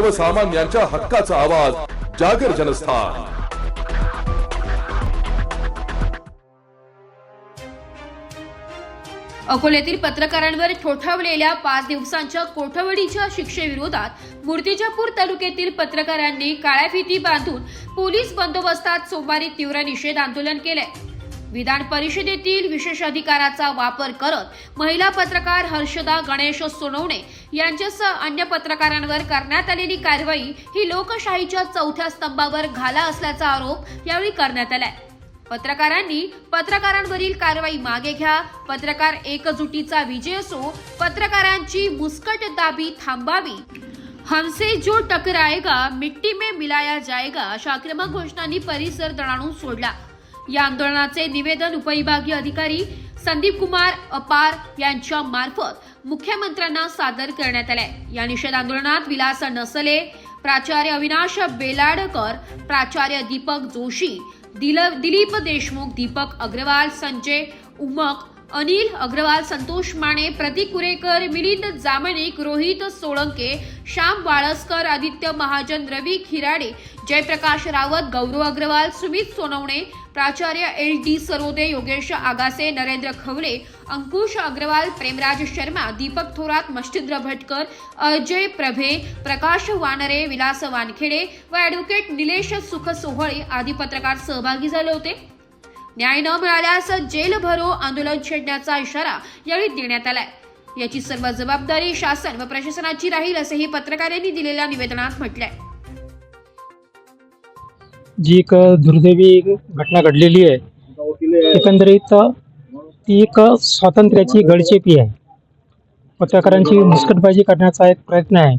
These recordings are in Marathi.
सर्वसामान्यांच्या हक्काचा आवाज जागर जनस्थान. अकोल्यातील पत्रकारांवर ठोठावलेल्या पाच दिवसांच्या कोठवडीच्या शिक्षेविरोधात मूर्तिजापूर तालुक्यातील पत्रकारांनी काळ्या फिती बांधून पोलीस बंदोबस्तात सोमवारी तीव्र निषेध आंदोलन केलंय. विधान परिषदेतील विशेष अधिकाराचा वापर करत महिला पत्रकार हर्षदा गणेश सोनवणे यांच्यासह अन्य पत्रकारांवर करण्यात आलेली कारवाई ही लोकशाहीच्या चौथ्या स्तंभावर घाला असल्याचा आरोप यावेळी करण्यात आलाय. पत्रकारांनी पत्रकारांवरील कारवाई मागे घ्या पत्रकार एकजुटीचा विजय असो पत्रकारांची मुस्कट दाबी थांबावी. हमसे जो टकराएगा मिट्टी में मिलाया जाएगा अशा आक्रमक घोषणांनी परिसर दणाणून सोडला. या आंदोलनाचे निवेदन उपविभागीय अधिकारी संदीप कुमार अपार यांच्या मार्फत मुख्यमंत्र्यांना सादर करण्यात आले या निषेध आंदोलनात विलास नसले प्राचार्य अविनाश बेलाडकर प्राचार्य दीपक जोशी दिल- दिलीप देशमुख दीपक अग्रवाल संजय उमक अनिल अग्रवाल संतोष माने प्रतीक कुरेकर मिलिंद जामनिक रोहित सोळंके श्याम वाळसकर आदित्य महाजन रवी खिराडे जयप्रकाश रावत गौरव अग्रवाल सुमित सोनवणे प्राचार्य एल डी सरोदे योगेश आगासे नरेंद्र खवळे अंकुश अग्रवाल प्रेमराज शर्मा दीपक थोरात मच्छिंद्र भटकर अजय प्रभे प्रकाश वानरे विलास वानखेडे व ॲडव्होकेट निलेश सुख सोहळे आदी पत्रकार सहभागी झाले होते. न्याय न मिळाल्यास जेल भरो आंदोलन छेडण्याचा इशारा यावेळी देण्यात आलाय. याची सर्व जबाबदारी शासन व प्रशासनाची राहील असंही पत्रकारांनी दिलेल्या निवेदनात म्हटलंय. जी एक दुर्दैवी घटना घडलेली आहे एकंदरीत ती एक स्वातंत्र्याची गडचेपी आहे. पत्रकारांची मुस्कटबाजी करण्याचा एक प्रयत्न आहे.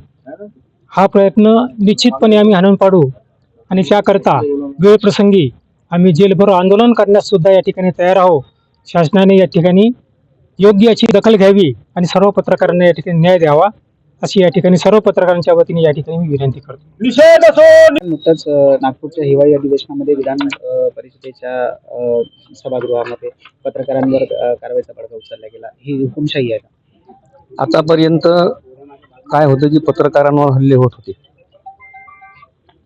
हा प्रयत्न निश्चितपणे आम्ही हाणून पाडू आणि त्याकरता वेळप्रसंगी आम्ही जेलभर आंदोलन करण्यास सुद्धा या ठिकाणी तयार आहोत. शासनाने या ठिकाणी योग्य याची दखल घ्यावी आणि सर्व पत्रकारांना या ठिकाणी न्याय द्यावा अशी या ठिकाणी सर्व पत्रकारांच्या वतीने या ठिकाणी मी विनंती करतो. नुकतंच अ, नागपूरच्या हिवाळी अधिवेशनामध्ये विधान परिषदेच्या सभागृहामध्ये पत्रकारांवर कारवाईचा बडगा उचलला गेला. ही हुकुमशाही आहे का? आतापर्यंत काय होतं की पत्रकारांवर हल्ले होत होते.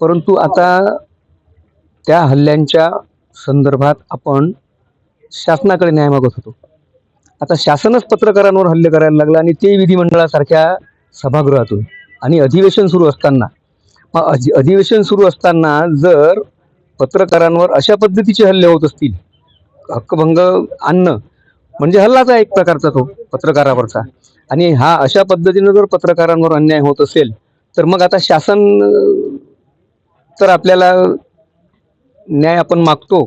परंतु आता त्या हल्ल्यांच्या संदर्भात आपण शासनाकडे न्याय मागत होतो. आता शासनच पत्रकारांवर हल्ले करायला लागला आणि ते विधिमंडळासारख्या सभागृहातून. आणि अधिवेशन सुरू असताना मग अधि- अधिवेशन सुरू असताना जर पत्रकारांवर अशा पद्धतीचे हल्ले होत असतील हक्कभंग आणणं म्हणजे हल्लाच आहे एक प्रकारचा तो पत्रकारावरचा. आणि हा अशा पद्धतीनं जर पत्रकारांवर अन्याय होत असेल तर मग आता शासन तर आपल्याला न्याय आपण मागतो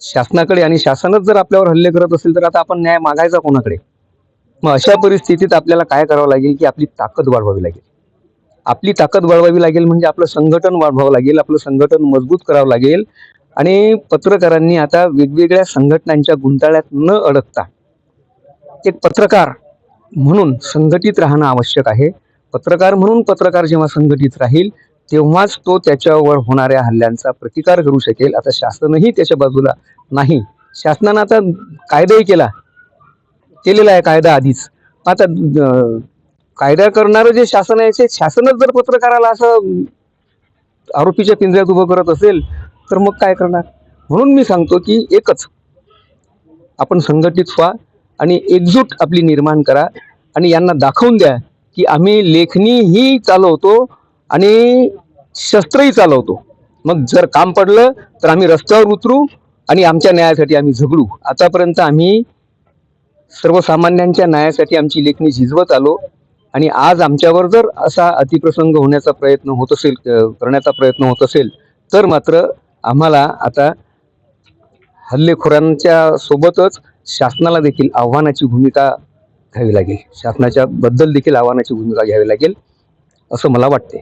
शासनाकडे आणि शासनच जर आपल्यावर हल्ले करत असेल तर आता आपण न्याय मागायचा कोणाकडे? मग अशा परिस्थितीत आपल्याला काय करावं लागेल की आपली ताकद वाढवावी लागेल? आपली ताकद वाढवावी लागेल म्हणजे आपलं संघटन वाढवावं लागेल आपलं संघटन मजबूत करावं लागेल आणि पत्रकारांनी आता वेगवेगळ्या संघटनांच्या गुंताळ्यात न अडकता एक पत्रकार म्हणून संघटित राहणं आवश्यक आहे. पत्रकार म्हणून पत्रकार जेव्हा संघटित राहील तेव्हाच तो त्याच्यावर होणाऱ्या हल्ल्यांचा प्रतिकार करू शकेल. आता शासनही त्याच्या बाजूला नाही. शासनानं आता कायदाही केला. केलेला आहे कायदा आधीच. आता कायदा करणारं जे शासन आहे ते शासनच जर पत्रकाराला असं आरोपीच्या पिंजऱ्यात उभं करत असेल तर मग काय करणार? म्हणून मी सांगतो की एकच आपण संघटित व्हा आणि एकजूट आपली निर्माण करा आणि यांना दाखवून द्या की आम्ही लेखणीही चालवतो आणि शस्त्रही चालवतो. मग जर काम पडलं तर आम्ही रस्त्यावर उतरू आणि आमच्या न्यायासाठी आम्ही झगडू. आतापर्यंत आम्ही सर्वसामान्यांच्या न्यायासाठी आमची लेखणी झिजवत आलो आणि आज आमच्यावर जर असा अतिप्रसंग होण्याचा प्रयत्न होत असेल करण्याचा प्रयत्न होत असेल तर मात्र आम्हाला आता हल्लेखोरांच्या सोबतच शासनाला देखील आव्हानाची भूमिका घ्यावी लागेल. शासनाच्या बद्दल देखील आव्हानाची भूमिका घ्यावी लागेल असं मला वाटते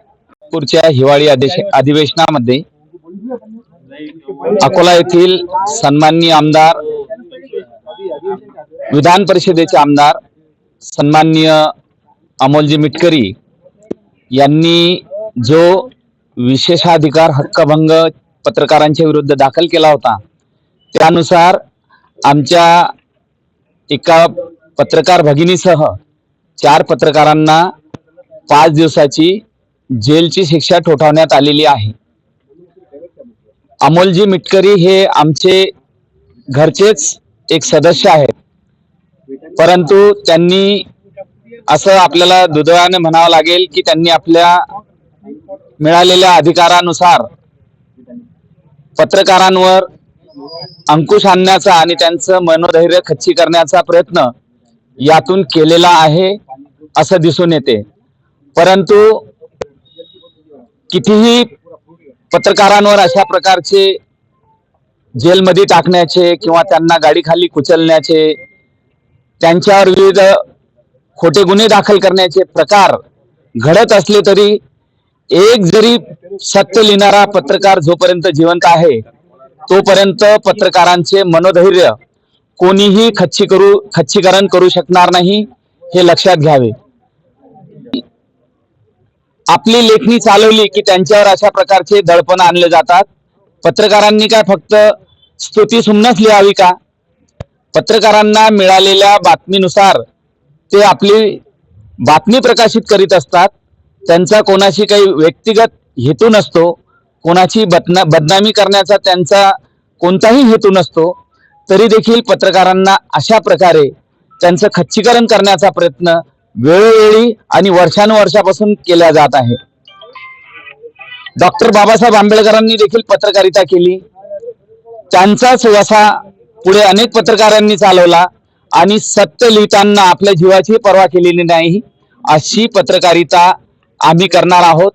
नागपूरच्या हिवाळी अधिवेशनामध्ये अकोला येथील सन्माननीय आमदार विधान परिषदेचे आमदार सन्माननीय अमोलजी मिटकरी यांनी जो विशेषाधिकार हक्कभंग पत्रकारांच्या विरुद्ध दाखल केला होता त्यानुसार आमच्या एका पत्रकार भगिनीसह चार पत्रकारांना पाच दिवसाची जेलची शिक्षा ठोठावण्यात आलेली आहे. अमोलजी मिटकरी हे आमचे घरचेच एक सदस्य आहेत. परंतु त्यांनी असं आपल्याला दुर्दैवाने म्हणावं लागेल की त्यांनी आपल्या मिळालेल्या अधिकारानुसार पत्रकारांवर अंकुश आणण्याचा आणि त्यांचं मनोधैर्य खच्ची करण्याचा प्रयत्न यातून केलेला आहे असं दिसून येते. परंतु कितीही पत्रकारांवर अशा प्रकारचे जेलमध्ये टाकण्याचे किंवा त्यांना गाडीखाली कुचलण्याचे त्यांच्यावर विविध खोटे गुन्हे दाखल करण्याचे प्रकार घडत असले तरी एक जरी सत्य लिहिणारा पत्रकार जोपर्यंत जिवंत आहे तोपर्यंत पत्रकारांचे मनोधैर्य कोणीही खच्ची करू खच्चीकरण करू शकणार नाही हे लक्षात घ्यावे. आपली लेखणी चालवली की त्यांच्यावर अशा प्रकारचे दडपण आणले जातात. पत्रकारांनी काय फक्त स्तुती सुमनच लिहावी का? पत्रकारांना मिळालेल्या बातमीनुसार ते आपली बातमी प्रकाशित करीत असतात. त्यांचा कोणाशी काही व्यक्तिगत हेतू नसतो. कोणाची बदना बदनामी करण्याचा त्यांचा कोणताही हेतू नसतो. तरी देखील पत्रकारांना अशा प्रकारे त्यांचं खच्चीकरण करण्याचा प्रयत्न वेळोवेळी आणि वर्षानुवर्षापासून केल्या जात आहे. डॉक्टर बाबासाहेब आंबेडकरांनी देखील पत्रकारिता केली. त्यांचाच वसा पुढे अनेक पत्रकारांनी चालवला आणि सत्य लिहिताना आपल्या जीवाची पर्वा केलेली नाही अशी पत्रकारिता आम्ही करणार आहोत.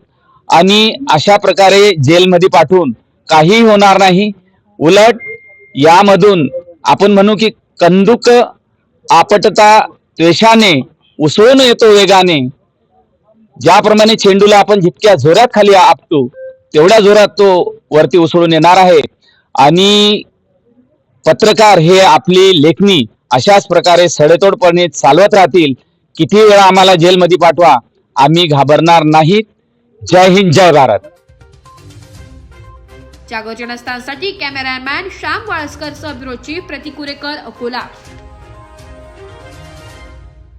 आणि अशा प्रकारे जेलमध्ये पाठवून काहीही होणार नाही. उलट यामधून आपण म्हणू की कंदुक आपटता त्वेषाने उसळून येतो वेगाने. ज्याप्रमाणे चेंडूला आपण जितक्या जोरात खाली आपतो तेवढ्या जोरात तो वरती उसळून येणार आहे. आणि पत्रकार हे आपली लेखणी अशाच प्रकारे सडेतोडपणे चालवत राहतील किती वेळा आम्हाला जेलमध्ये पाठवा आम्ही घाबरणार नाहीत. जय हिंद जय भारत. जागर कॅमेरामॅन श्याम वाळस्करसह ब्युरो प्रतिकुरेकर अकोला.